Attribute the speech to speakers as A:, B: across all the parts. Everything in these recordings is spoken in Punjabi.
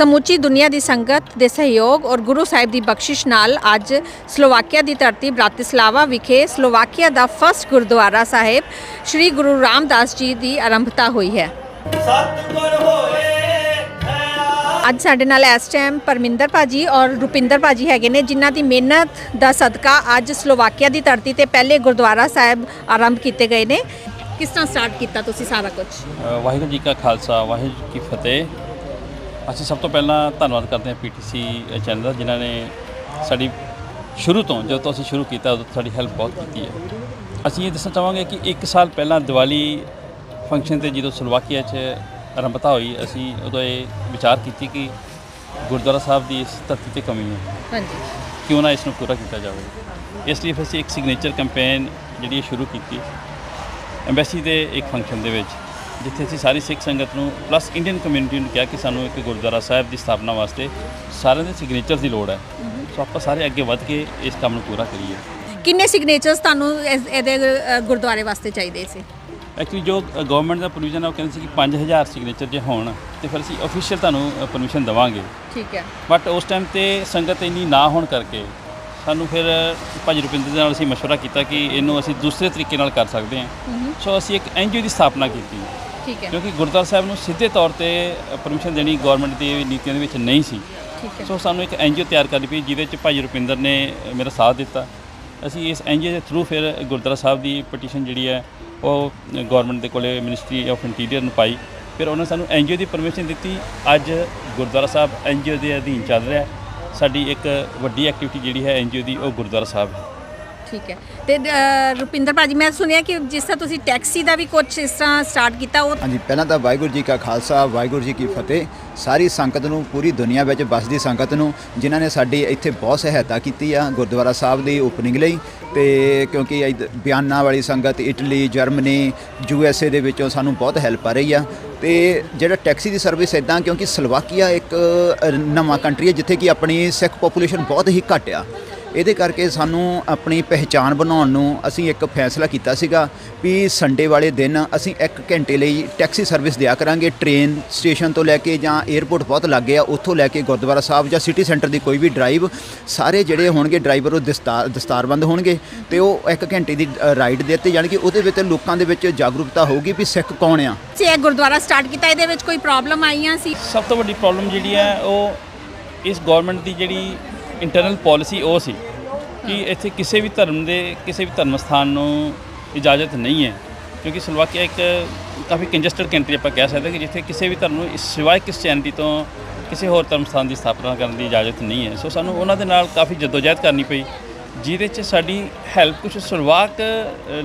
A: ਸਮੁੱਚੀ ਦੁਨੀਆ ਦੀ ਸੰਗਤ ਦੇ ਸਹਿਯੋਗ ਔਰ ਗੁਰੂ ਸਾਹਿਬ ਦੀ ਬਖਸ਼ਿਸ਼ ਨਾਲ ਅੱਜ ਸਲੋਵਾਕੀਆ ਦੀ ਧਰਤੀ ਬ੍ਰਾਤਿਸਲਾਵਾ ਵਿਖੇ ਸਲੋਵਾਕੀਆ ਦਾ ਫਸਟ ਗੁਰਦੁਆਰਾ ਸਾਹਿਬ ਸ੍ਰੀ ਗੁਰੂ ਰਾਮਦਾਸ ਜੀ ਦੀ ਆਰੰਭਤਾ ਹੋਈ ਹੈ।
B: ਸਤਿਗੁਰ ਹੋਏ ਹੈ
A: ਅੱਜ ਸਾਡੇ ਨਾਲ ਇਸ ਟਾਈਮ ਪਰਮਿੰਦਰ ਭਾਜੀ ਔਰ ਰੁਪਿੰਦਰ ਭਾਜੀ ਹੈਗੇ ਨੇ ਜਿਨ੍ਹਾਂ ਦੀ ਮਿਹਨਤ ਦਾ ਸਦਕਾ ਅੱਜ ਸਲੋਵਾਕੀਆ ਦੀ ਧਰਤੀ ਤੇ ਪਹਿਲੇ ਗੁਰਦੁਆਰਾ ਸਾਹਿਬ ਆਰੰਭ ਕੀਤੇ ਗਏ ਨੇ। ਕਿਸ ਤਰ੍ਹਾਂ ਸਟਾਰਟ ਕੀਤਾ ਤੁਸੀਂ ਸਾਰਾ ਕੁਝ
C: ਵਾਹਿਗੁਰੂ ਜੀ ਕਾ ਖਾਲਸਾ ਵਾਹਿਗੁਰੂ ਜੀ ਕੀ ਫਤਿਹ। ਅਸੀਂ ਸਭ ਤੋਂ ਪਹਿਲਾਂ ਧੰਨਵਾਦ ਕਰਦੇ ਹਾਂ ਪੀਟੀਸੀ ਚੈਨਲ ਦਾ ਜਿਨ੍ਹਾਂ ਨੇ ਸਾਡੀ ਸ਼ੁਰੂ ਤੋਂ ਜਦੋਂ ਤੋਂ ਅਸੀਂ ਸ਼ੁਰੂ ਕੀਤਾ ਉਦੋਂ ਤੋਂ ਸਾਡੀ ਹੈਲਪ ਬਹੁਤ ਕੀਤੀ ਹੈ। ਅਸੀਂ ਇਹ ਦੱਸਣਾ ਚਾਹਾਂਗੇ ਕਿ 1 ਸਾਲ ਪਹਿਲਾਂ ਦੀਵਾਲੀ ਫੰਕਸ਼ਨ ਤੇ ਜਦੋਂ ਸਲੋਵਾਕੀਆ 'ਚ ਆਰੰਭਤਾ ਹੋਈ ਅਸੀਂ ਉਦੋਂ ਇਹ ਵਿਚਾਰ ਕੀਤੀ ਕਿ ਗੁਰਦੁਆਰਾ ਸਾਹਿਬ ਦੀ ਇਸ ਧਰਤੀ ਤੇ ਕਮੀ ਹੈ।
A: ਹਾਂਜੀ।
C: ਕਿਉਂ ਨਾ ਇਸ ਨੂੰ ਪੂਰਾ ਕੀਤਾ ਜਾਵੇ? ਇਸ ਲਈ ਫਿਰ ਅਸੀਂ ਇੱਕ ਸਿਗਨੇਚਰ ਕੈਂਪੇਨ ਜਿਹੜੀ ਇਹ ਸ਼ੁਰੂ ਕੀਤੀ। ਐਮਬੈਸੀ ਦੇ ਇੱਕ ਫੰਕਸ਼ਨ ਦੇ ਵਿੱਚ। ਜਿੱਥੇ ਅਸੀਂ ਸਾਰੀ ਸਿੱਖ ਸੰਗਤ ਨੂੰ ਪਲੱਸ ਇੰਡੀਅਨ ਕਮਿਊਨਿਟੀ ਨੂੰ ਕਿਹਾ ਕਿ ਸਾਨੂੰ ਇੱਕ ਗੁਰਦੁਆਰਾ ਸਾਹਿਬ ਦੀ ਸਥਾਪਨਾ ਵਾਸਤੇ ਸਾਰਿਆਂ ਦੇ ਸਿਗਨੇਚਰ ਦੀ ਲੋੜ ਹੈ। ਸੋ ਆਪਾਂ ਸਾਰੇ ਅੱਗੇ ਵੱਧ ਕੇ ਇਸ ਕੰਮ ਨੂੰ ਪੂਰਾ ਕਰੀਏ।
A: ਕਿੰਨੇ ਸਿਗਨੇਚਰਸ ਤੁਹਾਨੂੰ ਇਹਦੇ ਗੁਰਦੁਆਰੇ ਵਾਸਤੇ ਚਾਹੀਦੇ ਸੀ?
C: ਐਕਚੁਅਲੀ ਜੋ ਗਵਰਨਮੈਂਟ ਦਾ ਪ੍ਰੋਵੀਜ਼ਨ ਹੈ ਉਹ ਕਹਿੰਦੇ ਸੀ ਕਿ 5000 ਸਿਗਨੇਚਰ ਜੇ ਹੋਣ ਤੇ ਫਿਰ ਅਸੀਂ ਅਫੀਸ਼ੀਅਲ ਤੁਹਾਨੂੰ ਪਰਮਿਸ਼ਨ ਦਵਾਂਗੇ।
A: ਠੀਕ ਹੈ।
C: ਬਟ ਉਸ ਟਾਈਮ ਤੇ ਸੰਗਤ ਇੰਨੀ ਨਾ ਹੋਣ ਕਰਕੇ ਸਾਨੂੰ ਫਿਰ ਭਾਜੀ ਰੁਪਿੰਦਰ ਦੇ ਨਾਲ ਅਸੀਂ ਮਸ਼ਵਰਾ ਕੀਤਾ ਕਿ ਇਹਨੂੰ ਅਸੀਂ ਦੂਸਰੇ ਤਰੀਕੇ ਨਾਲ ਕਰ ਸਕਦੇ ਹਾਂ। ਸੋ ਅਸੀਂ ਇੱਕ ਐਨਜੀਓ ਦੀ ਸਥਾਪਨਾ ਕੀਤੀ।
A: ਠੀਕ ਹੈ।
C: ਕਿਉਂਕਿ ਗੁਰਦੁਆਰਾ ਸਾਹਿਬ ਨੂੰ ਸਿੱਧੇ ਤੌਰ ਤੇ ਪਰਮਿਸ਼ਨ ਦੇਣੀ ਗਵਰਨਮੈਂਟ ਦੀ ਨੀਤੀਆਂ ਦੇ ਵਿੱਚ ਨਹੀਂ ਸੀ।
A: ਠੀਕ ਹੈ।
C: ਸੋ ਸਾਨੂੰ ਇੱਕ ਐਨਜੀਓ ਤਿਆਰ ਕਰਨੀ ਪਈ ਜਿਹਦੇ ਵਿੱਚ ਭਾਈ ਰੁਪਿੰਦਰ ਨੇ ਮੇਰਾ ਸਾਥ ਦਿੱਤਾ। ਅਸੀਂ ਇਸ ਐਨਜੀਓ ਦੇ ਥਰੂ ਫਿਰ ਗੁਰਦੁਆਰਾ ਸਾਹਿਬ ਦੀ ਪਟੀਸ਼ਨ ਜਿਹੜੀ ਹੈ ਉਹ ਗਵਰਨਮੈਂਟ ਦੇ ਕੋਲੇ ਮਿਨਿਸਟਰੀ ਆਫ ਇੰਟੀਰੀਅਰ ਨੂੰ ਪਾਈ। ਫਿਰ ਉਹਨਾਂ ਸਾਨੂੰ ਐਨਜੀਓ ਦੀ ਪਰਮਿਸ਼ਨ ਦਿੱਤੀ। ਅੱਜ ਗੁਰਦੁਆਰਾ ਸਾਹਿਬ ਐਨਜੀਓ ਦੇ ਅਧੀਨ ਚੱਲ ਰਿਹਾ ਸਾਡੀ ਇੱਕ ਵੱਡੀ ਐਕਟੀਵਿਟੀ ਜਿਹੜੀ ਹੈ ਐਨਜੀਓ ਦੀ ਉਹ ਗੁਰਦੁਆਰਾ ਸਾਹਿਬ ਹੈ।
A: ਠੀਕ ਹੈ। ਤੇ ਅ, ਰੁਪਿੰਦਰ ਭਾਜੀ ਮੈਂ ਸੁਣਿਆ ਕਿ ਜਿਸ ਤਰ੍ਹਾਂ ਤੁਸੀਂ ਟੈਕਸੀ ਦਾ ਵੀ ਕੁਝ ਇਸ ਤਰ੍ਹਾਂ ਸਟਾਰਟ ਕੀਤਾ ਉਹ
D: ਹਾਂਜੀ ਪਹਿਲਾਂ ਤਾਂ ਵਾਹਿਗੁਰੂ ਜੀ ਕਾ ਖਾਲਸਾ ਵਾਹਿਗੁਰੂ ਜੀ ਕੀ ਫਤਿਹ। ਸਾਰੀ ਸੰਗਤ ਨੂੰ ਪੂਰੀ ਦੁਨੀਆ ਵਿੱਚ ਵੱਸਦੀ ਸੰਗਤ ਨੂੰ ਜਿਨ੍ਹਾਂ ਨੇ ਸਾਡੀ ਇੱਥੇ ਬਹੁਤ ਸਹਾਇਤਾ ਕੀਤੀ ਆ ਗੁਰਦੁਆਰਾ ਸਾਹਿਬ ਦੀ ਓਪਨਿੰਗ ਲਈ। ਤੇ ਕਿਉਂਕਿ ਇੱਧ- ਬਿਆਨਾ ਵਾਲੀ ਸੰਗਤ Italy Germany U S A ਦੇ ਵਿੱਚੋਂ ਸਾਨੂੰ ਬਹੁਤ ਹੈਲਪ ਆ ਰਹੀ ਆ। ਤੇ ਜਿਹੜਾ ਟੈਕਸੀ ਦੀ ਸਰਵਿਸ ਇਦਾਂ ਕਿਉਂਕਿ ਸਲੋਵਾਕੀਆ ਇੱਕ ਅ, ਨਵਾਂ ਕੰਟਰੀ ਹੈ ਜਿੱਥੇ ਕਿ ਆਪਣੀ ਸਿੱਖ ਪੋਪੂਲੇਸ਼ਨ ਬਹੁਤ ਹੀ ਘੱਟ ਆ। ਇਹਦੇ ਕਰਕੇ ਸਾਨੂੰ ਆਪਣੀ ਪਹਿਚਾਣ ਬਣਾਉਣ ਨੂੰ ਅਸੀਂ ਇੱਕ ਫੈਸਲਾ ਕੀਤਾ ਸੀਗਾ ਵੀ ਸੰਡੇ ਵਾਲੇ ਦਿਨ ਅਸੀਂ 1 ਘੰਟੇ ਲਈ ਟੈਕਸੀ ਸਰਵਿਸ ਦਿਆ ਕਰਾਂਗੇ ਟ੍ਰੇਨ ਸਟੇਸ਼ਨ ਤੋਂ ਲੈ ਕੇ ਜਾਂ 에ਅਰਪੋਰਟ ਬਹੁਤ ਲੱਗੇ ਆ ਉੱਥੋਂ ਲੈ ਕੇ ਗੁਰਦੁਆਰਾ ਸਾਹਿਬ ਜਾਂ ਸਿਟੀ ਸੈਂਟਰ ਦੀ ਕੋਈ ਵੀ ਡਰਾਈਵ ਸਾਰੇ ਜਿਹੜੇ ਹੋਣਗੇ ਡਰਾਈਵਰ ਉਹ ਦਸਤਾਰ ਦਸਤਾਰਬੰਦ ਹੋਣਗੇ ਤੇ ਉਹ 1 ਘੰਟੇ ਦੀ ਰਾਈਡ ਦੇ ਦਿੱਤੀ ਜਾਣਗੇ ਉਹਦੇ ਵਿੱਚ ਲੋਕਾਂ ਦੇ ਵਿੱਚ ਜਾਗਰੂਕਤਾ ਹੋਊਗੀ ਵੀ ਸਿੱਖ ਕੌਣ ਆ।
A: ਜੇ ਇਹ ਗੁਰਦੁਆਰਾ ਸਟਾਰਟ ਕੀਤਾ ਇਹਦੇ ਵਿੱਚ ਕੋਈ ਪ੍ਰੋਬਲਮ ਆਈਆਂ ਸੀ?
C: ਸਭ ਤੋਂ ਵੱਡੀ ਪ੍ਰੋਬਲਮ ਜਿਹੜੀ ਹੈ ਉਹ ਇਸ ਗਵਰਨਮੈਂਟ ਦੀ ਜਿਹੜੀ ਇੰਟਰਨਲ ਪਾਲਿਸੀ ਉਹ ਸੀ ਕਿ ਇੱਥੇ ਕਿਸੇ ਵੀ ਧਰਮ ਦੇ, ਕਿਸੇ ਵੀ ਧਰਮ ਸਥਾਨ ਨੂੰ ਇਜਾਜ਼ਤ ਨਹੀਂ ਹੈ। ਕਿਉਂਕਿ ਸਲੋਵਾਕੀਆ ਇੱਕ ਕਾਫੀ ਕੰਜਸਟਡ ਕੰਟਰੀ ਆਪਾਂ ਕਹਿ ਸਕਦੇ ਕਿ ਜਿੱਥੇ ਕਿਸੇ ਵੀ ਧਰਮ ਨੂੰ ਇਸ ਸਿਵਾਏ ਕ੍ਰਿਸਚੀਅਨਿਟੀ ਤੋਂ ਕਿਸੇ ਹੋਰ ਧਰਮ ਸਥਾਨ ਦੀ ਸਥਾਪਨਾ ਕਰਨ ਦੀ ਇਜਾਜ਼ਤ ਨਹੀਂ ਹੈ। ਸੋ ਸਾਨੂੰ ਉਹਨਾਂ ਦੇ ਨਾਲ ਕਾਫੀ ਜਦੋਜਹਿਦ ਕਰਨੀ ਪਈ, ਜਿਹਦੇ 'ਚ ਸਾਡੀ ਹੈਲਪ ਕੁਝ ਸਲੋਵਾਕ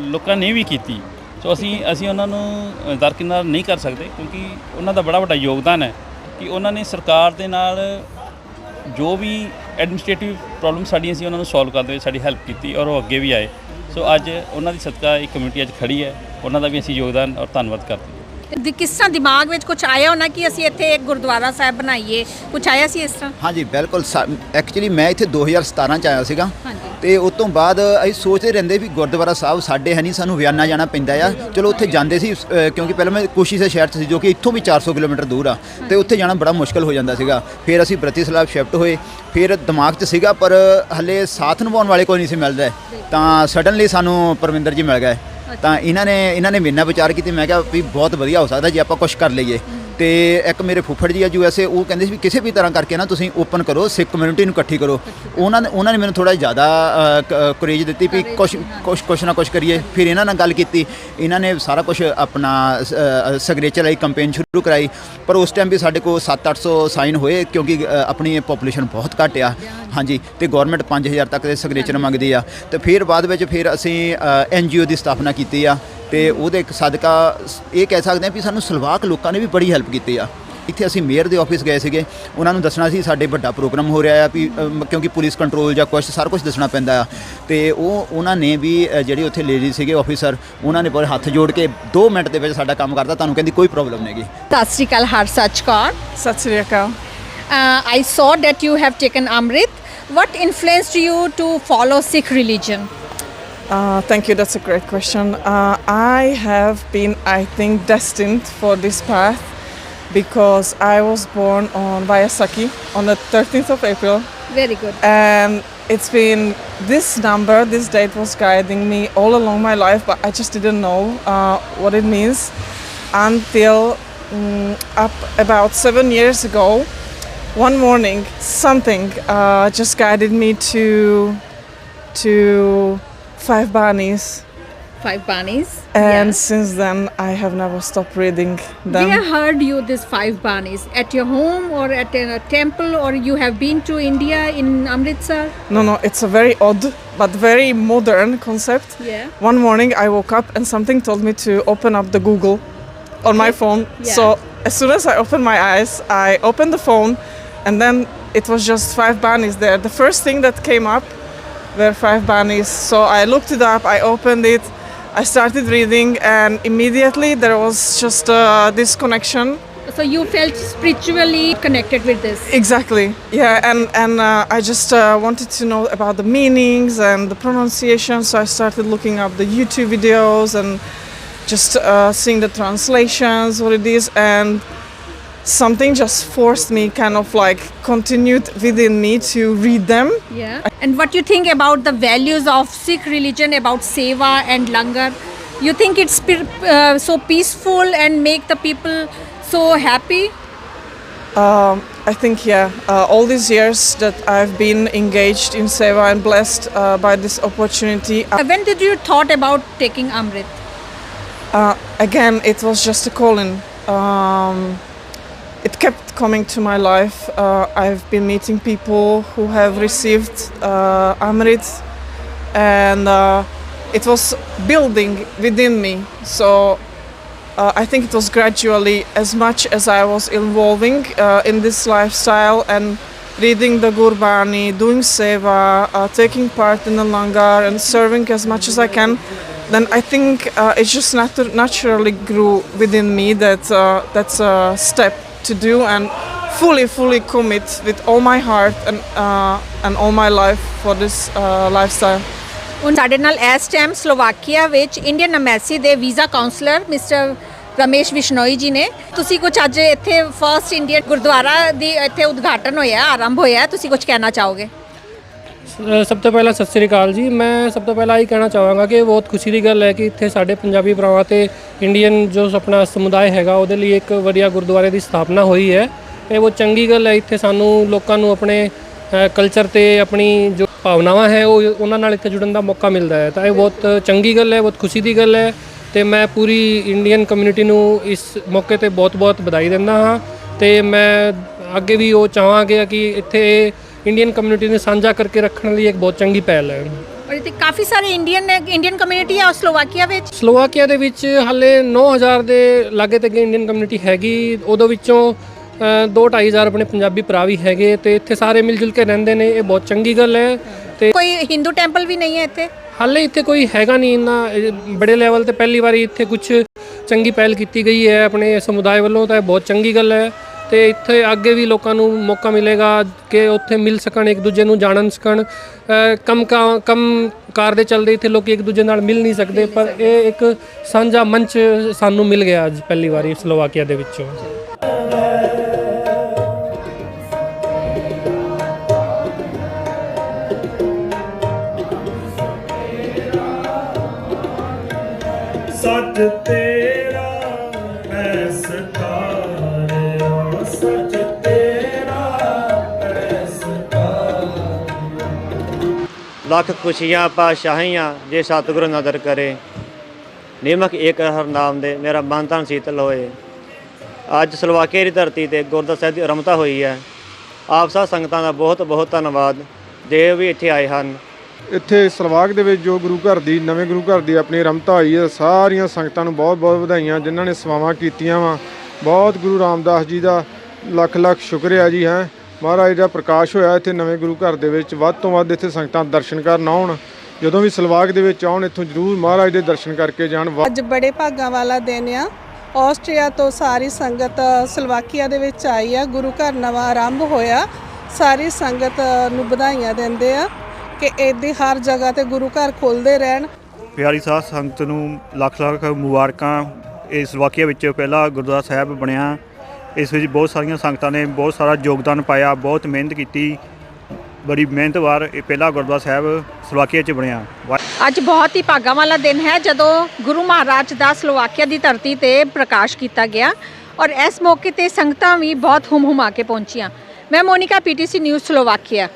C: ਲੋਕਾਂ ਨੇ ਵੀ ਕੀਤੀ। ਸੋ ਅਸੀਂ ਅਸੀਂ ਉਹਨਾਂ ਨੂੰ ਦਰਕਿਨਾਰ ਨਹੀਂ ਕਰ ਸਕਦੇ ਕਿਉਂਕਿ ਉਹਨਾਂ ਦਾ ਬੜਾ ਵੱਡਾ ਯੋਗਦਾਨ ਹੈ ਕਿ ਉਹਨਾਂ ਨੇ ਸਰਕਾਰ ਦੇ ਨਾਲ ਜੋ ਵੀ ਐਡਮਿਨਿਸਟ੍ਰੇਟਿਵ ਪ੍ਰੋਬਲਮ ਸਾਡੀਆਂ ਸੀ ਉਹਨਾਂ ਨੂੰ ਸੋਲਵ ਕਰਨ ਦੇ ਵਿੱਚ ਸਾਡੀ ਹੈਲਪ ਕੀਤੀ ਔਰ ਉਹ ਅੱਗੇ ਵੀ ਆਏ। ਸੋ ਅੱਜ ਉਹਨਾਂ ਦੀ ਸਦਕਾ ਇੱਕ ਕਮਿਊਨਿਟੀ ਅੱਜ ਖੜੀ ਹੈ ਉਹਨਾਂ ਦਾ ਵੀ ਅਸੀਂ ਯੋਗਦਾਨ ਔਰ ਧੰਨਵਾਦ ਕਰਦੇ ਹਾਂ।
A: ਤੇ ਕਿਸ ਤਰ੍ਹਾਂ ਦਿਮਾਗ ਵਿੱਚ ਕੁਝ ਆਇਆ ਹੋਣਾ ਕਿ ਅਸੀਂ ਇੱਥੇ ਇੱਕ ਗੁਰਦੁਆਰਾ ਸਾਹਿਬ ਬਣਾਈਏ? ਕੁਝ ਆਇਆ ਸੀ ਇਸ ਤਰ੍ਹਾਂ?
D: ਹਾਂਜੀ ਬਿਲਕੁਲ ਐਕਚੁਅਲੀ ਮੈਂ ਇੱਥੇ 2017 ਚ ਆਇਆ ਸੀਗਾ।
A: ਹਾਂਜੀ।
D: ਤੇ ਉਸ ਤੋਂ ਬਾਅਦ ਅਸੀਂ ਸੋਚਦੇ ਰਹਿੰਦੇ ਵੀ ਗੁਰਦੁਆਰਾ ਸਾਹਿਬ ਸਾਡੇ ਹੈ ਨਹੀਂ ਸਾਨੂੰ ਵਿਆਨਾ ਜਾਣਾ ਪੈਂਦਾ ਆ। ਚਲੋ ਉੱਥੇ ਜਾਂਦੇ ਸੀ ਅ, ਕਿਉਂਕਿ ਪਹਿਲਾਂ ਮੈਂ ਕੋਸ਼ਿਸ਼ ਸ਼ਹਿਰ 'ਚ ਸੀ ਜੋ ਕਿ ਇੱਥੋਂ ਵੀ 400 ਕਿਲੋਮੀਟਰ ਦੂਰ ਆ। ਤੇ ਉੱਥੇ ਜਾਣਾ ਬੜਾ ਮੁਸ਼ਕਲ ਹੋ ਜਾਂਦਾ ਸੀਗਾ। ਫਿਰ ਅਸੀਂ ਬ੍ਰਤੀਸਲਾਵ ਸ਼ਿਫਟ ਹੋਏ। ਫਿਰ ਦਿਮਾਗ 'ਚ ਸੀਗਾ ਪਰ ਹਲੇ ਸਾਥ ਨਿਭਾਉਣ ਵਾਲੇ ਕੋਈ ਨਹੀਂ ਸੀ ਮਿਲਦਾ। ਤਾਂ ਸਡਨਲੀ ਸਾਨੂੰ ਪਰਮਿੰਦਰ ਜੀ ਮਿਲ ਗਏ। ਤਾਂ ਇਹਨਾਂ ਨੇ ਇਹਨਾਂ ਨੇ ਮੇਰੇ ਨਾਲ ਵਿਚਾਰ ਕੀਤੀ। ਮੈਂ ਕਿਹਾ ਵੀ ਬਹੁਤ ਵਧੀਆ ਹੋ ਸਕਦਾ ਜੇ ਆਪਾਂ ਕੁਝ ਕਰ ਲਈਏ। ਤੇ ਇੱਕ ਮੇਰੇ ਫੁੱਫੜ ਜੀ ਆ ਯੂ ਐਸ ਏ ਉਹ ਕਹਿੰਦੇ ਸੀ ਵੀ ਕਿਸੇ ਵੀ ਤਰ੍ਹਾਂ ਕਰਕੇ ਨਾ ਤੁਸੀਂ ਓਪਨ ਕਰੋ ਸਿੱਖ ਕਮਿਊਨਿਟੀ ਨੂੰ ਇਕੱਠੀ ਕਰੋ। ਉਹਨਾਂ ਨੇ ਉਹਨਾਂ ਨੇ ਮੈਨੂੰ ਥੋੜਾ ਜ਼ਿਆਦਾ ਕਰੇਜ ਦਿੱਤੀ ਵੀ ਕੁਛ ਕੁਛ ਕੁਛ ਨਾ ਕੁਛ ਕਰੀਏ। ਫਿਰ ਇਹਨਾਂ ਨਾਲ ਗੱਲ ਕੀਤੀ। ਇਹਨਾਂ ਨੇ ਸਾਰਾ ਕੁਝ ਆਪਣਾ ਸਿਗਨੇਚਰ ਲਈ ਕੰਪੇਨ ਸ਼ੁਰੂ ਕਰਾਈ। ਪਰ ਉਸ ਟਾਈਮ ਵੀ ਸਾਡੇ ਕੋਲ 7-800 ਸਾਈਨ ਹੋਏ ਕਿਉਂਕਿ ਆਪਣੀ ਪੋਪੂਲੇਸ਼ਨ ਬਹੁਤ ਘੱਟ ਆ। ਹਾਂਜੀ ਤੇ ਗਵਰਨਮੈਂਟ 5000 ਤੱਕ ਦੇ ਸਿਗਨੇਚਰ ਮੰਗਦੀ ਆ। ਤੇ ਫਿਰ ਬਾਅਦ ਵਿੱਚ ਫਿਰ ਅਸੀਂ ਐਨ ਜੀਓ ਦੀ ਸਥਾਪਨਾ ਕੀਤੀ ਆ। ਤੇ ਉਹਦੇ ਇੱਕ ਸਦਕਾ ਇਹ ਕਹਿ ਸਕਦੇ ਆ ਵੀ ਸਾਨੂੰ ਸਲਵਾਕ ਲੋਕਾਂ ਨੇ ਵੀ ਬੜੀ ਹੈਲਪ ਕੀਤੀ ਆ। ਇੱਥੇ ਅਸੀਂ ਮੇਅਰ ਦੇ ਆਫਿਸ ਗਏ ਸੀਗੇ। ਉਹਨਾਂ ਨੂੰ ਦੱਸਣਾ ਸੀ ਸਾਡੇ ਵੱਡਾ ਪ੍ਰੋਗਰਾਮ ਹੋ ਰਿਹਾ ਆ ਵੀ ਕਿਉਂਕਿ ਪੁਲਿਸ ਕੰਟਰੋਲ ਜਾਂ ਕੁਛ ਸਾਰਾ ਕੁਝ ਦੱਸਣਾ ਪੈਂਦਾ ਆ। ਤੇ ਉਹ ਉਹਨਾਂ ਨੇ ਵੀ ਜਿਹੜੇ ਉੱਥੇ ਲੇਡੀ ਸੀਗੇ ਆਫੀਸਰ ਉਹਨਾਂ ਨੇ ਪੂਰੇ ਹੱਥ ਜੋੜ ਕੇ 2 ਮਿੰਟ ਦੇ ਵਿੱਚ ਸਾਡਾ ਕੰਮ ਕਰਤਾ। ਤੁਹਾਨੂੰ ਕਹਿੰਦੀ ਕੋਈ ਪ੍ਰੋਬਲਮ ਨਹੀਂਗੀ
A: ਸਤਿ ਸ਼੍ਰੀ ਅਕਾਲ ਹਰਸੱਚ ਕੌਰ
E: ਸਤਿ ਸ੍ਰੀ ਅਕਾਲ।
A: ਆਈ saw that you have taken amrit. What influenced you to follow sikh religion?
E: Uh, thank you, that's a great question. Uh, I have been, I think, destined for this path because I was born on Vayasaki on the 13th of April.
A: Very good.
E: And it's been this number, this date was guiding me all along my life, but I just didn't know uh, what it means until um, up about seven years ago. One morning, something uh, just guided me to to Five bunnies.
A: five bunnies.
E: And since then, I have never stopped reading them.
A: Where heard you this five bunnies? At your home or at a temple or you have been to India in Amritsar?
E: No, no, it's a very odd but very modern concept.
A: Yeah.
E: One morning, I woke up and something told me to open up the Google on my phone.
A: Yeah.
E: So as soon as I opened my eyes, I opened the phone, and then it was just five bunnies there. The first thing that came up were five bunnies. So I looked it up, I opened it, I started reading, and immediately there was just uh, this connection.
A: So you felt spiritually connected with this.
E: Exactly. Yeah, and and uh, I just uh, wanted to know about the meanings and the pronunciation, so I started looking up the YouTube videos and just uh, seeing the translations, what it is, and something just forced me, kind of like continued within me to read them.
A: Yeah. And what you think about the values of Sikh religion about seva and langar? You think it's uh, so peaceful and make the people so happy?
E: Um, I think, yeah, uh, all these years that I've been engaged in Seva and blessed uh, by this opportunity,
A: Uh, When did you thought about taking Amrit?
E: Uh, again, it was just a calling. Um, it kept coming to my life. Uh, I've been meeting people who have received uh, Amrit, and uh, it was building within me. So uh, I think it was gradually, as much as I was evolving uh, in this lifestyle and reading the Gurbani, doing seva, uh, taking part in the langar, and serving as much as I can. Then I think uh, it just natu- naturally grew within me that uh, that's a step to do and fully, fully commit with all my heart and uh, and all my life for this uh, lifestyle.
A: ਹੁਣ ਸਾਡੇ ਨਾਲ ਇਸ ਟਾਈਮ ਸਲੋਵਾਕੀਆ ਵਿੱਚ ਇੰਡੀਅਨ ਐਮਬੈਸੀ ਦੇ visa counsellor mister Ramesh Vishnoi ji ਨੇ ਤੁਸੀਂ ਕੁਝ ਅੱਜ ਇੱਥੇ ਫਰਸਟ ਇੰਡੀਅਨ ਗੁਰਦੁਆਰਾ ਦੀ ਇੱਥੇ ਉਦਘਾਟਨ ਹੋਇਆ ਆਰੰਭ ਹੋਇਆ ਤੁਸੀਂ ਕੁਝ ਕਹਿਣਾ ਚਾਹੋਗੇ
F: ਸਭ ਤੋਂ ਪਹਿਲਾਂ ਸਤਿ ਸ੍ਰੀ ਅਕਾਲ ਜੀ। ਮੈਂ ਸਭ ਤੋਂ ਪਹਿਲਾਂ ਇਹ ਕਹਿਣਾ ਚਾਹਾਂਗਾ ਕਿ ਬਹੁਤ ਖੁਸ਼ੀ ਦੀ ਗੱਲ ਹੈ ਕਿ ਇੱਥੇ ਸਾਡੇ ਪੰਜਾਬੀ ਭਰਾਵਾਂ ਤੇ ਇੰਡੀਅਨ ਜੋ ਆਪਣਾ ਸਮੁਦਾਇ ਹੈਗਾ, ਉਹਦੇ ਲਈ ਇੱਕ ਵਧੀਆ ਗੁਰਦੁਆਰੇ ਦੀ ਸਥਾਪਨਾ ਹੋਈ ਹੈ। ਇਹ ਬਹੁਤ ਚੰਗੀ ਗੱਲ ਹੈ, ਇੱਥੇ ਸਾਨੂੰ ਲੋਕਾਂ ਨੂੰ ਆਪਣੇ ਕਲਚਰ ਤੇ ਆਪਣੀ ਜੋ ਭਾਵਨਾਵਾਂ ਹੈ, ਉਹ ਉਹਨਾਂ ਨਾਲ ਇੱਥੇ ਜੁੜਨ ਦਾ ਮੌਕਾ ਮਿਲਦਾ ਹੈ। ਤਾਂ ਇਹ ਬਹੁਤ ਚੰਗੀ ਗੱਲ ਹੈ, ਬਹੁਤ ਖੁਸ਼ੀ ਦੀ ਗੱਲ ਹੈ ਤੇ ਮੈਂ ਪੂਰੀ ਇੰਡੀਅਨ ਕਮਿਊਨਿਟੀ ਨੂੰ ਇਸ ਮੌਕੇ ਤੇ ਬਹੁਤ-ਬਹੁਤ ਵਧਾਈ ਦਿੰਦਾ ਹਾਂ ਤੇ ਮੈਂ ਅੱਗੇ ਵੀ ਉਹ ਚਾਹਾਂਗੇ ਕਿ ਇੱਥੇ ਇੰਡੀਅਨ ਕਮਿਊਨਿਟੀ ਨੂੰ ਸਾਂਝਾ ਕਰਕੇ ਰੱਖਣ ਲਈ ਇੱਕ ਬਹੁਤ ਚੰਗੀ ਪਹਿਲ ਹੈ।
A: ਔਰ ਇੱਥੇ ਕਾਫੀ ਸਾਰੇ ਇੰਡੀਅਨ ਇੰਡੀਅਨ ਕਮਿਊਨਿਟੀ ਹੈ ਸਲੋਵਾਕੀਆ ਵਿੱਚ।
F: ਸਲੋਵਾਕੀਆ ਦੇ ਵਿੱਚ ਹਾਲੇ 9000 ਦੇ ਲਾਗੇ ਤੱਕ ਇੰਡੀਅਨ ਕਮਿਊਨਿਟੀ ਹੈਗੀ। ਉਦੋਂ ਵਿੱਚੋਂ 2-2500 ਆਪਣੇ ਪੰਜਾਬੀ ਭਰਾ ਵੀ ਹੈਗੇ ਤੇ ਇੱਥੇ ਸਾਰੇ ਮਿਲ ਜੁਲ ਕੇ ਰਹਿੰਦੇ ਨੇ। ਇਹ ਬਹੁਤ ਚੰਗੀ ਗੱਲ ਹੈ। ਤੇ
A: ਕੋਈ ਹਿੰਦੂ ਟੈਂਪਲ ਵੀ ਨਹੀਂ ਹੈ ਇੱਥੇ?
F: ਹਾਲੇ ਇੱਥੇ ਕੋਈ ਹੈਗਾ ਨਹੀਂ ਇੰਨਾ। ਬੜੇ ਲੈਵਲ ਤੇ ਪਹਿਲੀ ਵਾਰੀ ਇੱਥੇ ਕੁਝ ਚੰਗੀ ਪਹਿਲ ਕੀਤੀ ਗਈ ਹੈ। ਆਪਣੇ ਸਮੁਦਾਇ ਵੱਲੋਂ ਤਾਂ ਇਹ ਬਹੁਤ ਚੰਗੀ ਗੱਲ ਹੈ। ਤੇ ਇੱਥੇ ਅੱਗੇ ਵੀ ਲੋਕਾਂ ਨੂੰ ਮੌਕਾ ਮਿਲੇਗਾ ਕਿ ਉੱਥੇ ਮਿਲ ਸਕਣ ਇੱਕ ਦੂਜੇ ਨੂੰ ਜਾਣਨ ਸਕਣ। ਅ, ਕੰਮ ਕੰਮ ਕਾਰ ਦੇ ਚੱਲਦੇ ਇੱਥੇ ਲੋਕੀ ਇੱਕ ਦੂਜੇ ਨਾਲ ਮਿਲ ਨਹੀਂ ਸਕਦੇ ਪਰ ਇਹ ਇੱਕ ਸਾਂਝਾ ਮੰਚ ਸਾਨੂੰ ਮਿਲ ਗਿਆ ਅੱਜ ਪਹਿਲੀ ਵਾਰੀ ਸਲੋਵਾਕੀਆ ਦੇ ਵਿੱਚੋਂ।
B: ਸੱਚ ਤੇਰਾ
G: ਲੱਖ ਖੁਸ਼ੀਆਂ ਪਾਸ਼ਾਹੀਆਂ ਜੇ ਸਤਿਗੁਰੂ ਨਦਰ ਕਰੇ। ਨਿਮਕ ਏਕ ਹਰ ਨਾਮ ਦੇ, ਮੇਰਾ ਮਨ ਤਨ ਸੀਤਲ ਹੋਏ ਅੱਜ ਸਲਵਾਕੇ ਦੀ ਧਰਤੀ ਤੇ ਗੁਰਦੁਆਰਾ ਸਾਹਿਬ ਦੀ ਰਮਤਾ ਹੋਈ ਹੈ। ਆਪ ਸਭ ਸੰਗਤਾਂ ਦਾ ਬਹੁਤ ਬਹੁਤ ਧੰਨਵਾਦ। ਜੇ ਵੀ ਇੱਥੇ ਆਏ ਹਨ।
H: ਇੱਥੇ ਸਲਵਾਗ ਦੇ ਵਿੱਚ ਜੋ ਗੁਰੂ ਘਰ ਦੀ, ਨਵੇਂ ਗੁਰੂ ਘਰ ਦੀ ਆਪਣੀ ਰਮਤਾ ਹੋਈ ਹੈ, ਸਾਰੀਆਂ ਸੰਗਤਾਂ ਨੂੰ ਬਹੁਤ-ਬਹੁਤ ਵਧਾਈਆਂ, ਜਿਨ੍ਹਾਂ ਨੇ ਸੇਵਾਵਾਂ ਕੀਤੀਆਂ ਵਾ। ਬਹੁਤ ਗੁਰੂ ਰਾਮਦਾਸ ਜੀ ਦਾ ਲੱਖ ਲੱਖ ਸ਼ੁਕਰੀਆ ਜੀ, ਹੈ। ਮਹਾਰਾਜ ਦਾ ਪ੍ਰਕਾਸ਼ ਹੋਇਆ ਇੱਥੇ ਨਵੇਂ ਗੁਰੂ ਘਰ ਦੇ ਵਿੱਚ ਵੱਧ ਤੋਂ ਵੱਧ ਇੱਥੇ ਸੰਗਤਾਂ ਦਰਸ਼ਨ ਕਰਨ ਆਉਣ ਜਦੋਂ ਵੀ ਸਲਵਾਗ ਦੇ ਵਿੱਚ ਆਉਣ ਇੱਥੋਂ ਜ਼ਰੂਰ ਮਹਾਰਾਜ ਦੇ ਦਰਸ਼ਨ ਕਰਕੇ ਜਾਣ।
I: ਅੱਜ ਬੜੇ ਭਾਗਾਂ ਵਾਲਾ ਦਿਨ ਆ। ਆਸਟਰੀਆ ਤੋਂ ਸਾਰੀ ਸੰਗਤ ਸਲੋਵਾਕੀਆ ਦੇ ਵਿੱਚ ਆਈ ਆ। ਗੁਰੂ ਘਰ ਨਵਾਂ ਆਰੰਭ ਹੋਇਆ। ਸਾਰੀ ਸੰਗਤ ਨੂੰ ਵਧਾਈਆਂ ਦਿੰਦੇ ਆ ਕਿ ਏਦੀ ਹਰ ਜਗ੍ਹਾ ਤੇ ਗੁਰੂ ਘਰ ਖੁੱਲਦੇ ਰਹਿਣ।
J: ਪਿਆਰੀ ਸਾਧ ਸੰਗਤ ਨੂੰ ਲੱਖ ਲੱਖ ਮੁਬਾਰਕਾਂ। ਇਸ ਵਾਕਿਆ ਵਿੱਚ ਪਹਿਲਾ ਗੁਰਦੁਆਰਾ ਸਾਹਿਬ ਬਣਿਆ। ਇਸ ਵਿੱਚ ਬਹੁਤ ਸਾਰੀਆਂ ਸੰਗਤਾਂ ਨੇ ਬਹੁਤ ਸਾਰਾ ਯੋਗਦਾਨ ਪਾਇਆ, ਬਹੁਤ ਮਿਹਨਤ ਕੀਤੀ। ਬੜੀ ਮਿਹਨਤ ਵਾਰ ਇਹ ਪਹਿਲਾ ਗੁਰਦੁਆਰਾ ਸਾਹਿਬ ਸਲੋਵਾਕੀਆ 'ਚ ਬਣਿਆ।
A: ਅੱਜ ਬਹੁਤ ਹੀ ਭਾਗਾਂ ਵਾਲਾ ਦਿਨ ਹੈ, ਜਦੋਂ ਗੁਰੂ ਮਹਾਰਾਜ ਦਾ ਸਲੋਵਾਕੀਆ ਦੀ ਧਰਤੀ ਤੇ ਪ੍ਰਕਾਸ਼ ਕੀਤਾ ਗਿਆ ਔਰ ਇਸ ਮੌਕੇ ਤੇ ਸੰਗਤਾਂ ਵੀ ਬਹੁਤ ਹੁਮ ਹੁਮਾ ਕੇ ਪਹੁੰਚੀਆਂ। ਮੈਂ ਮੋਨਿਕਾ, ਪੀਟੀਸੀ ਨਿਊਜ਼ ਸਲੋਵਾਕੀਆ।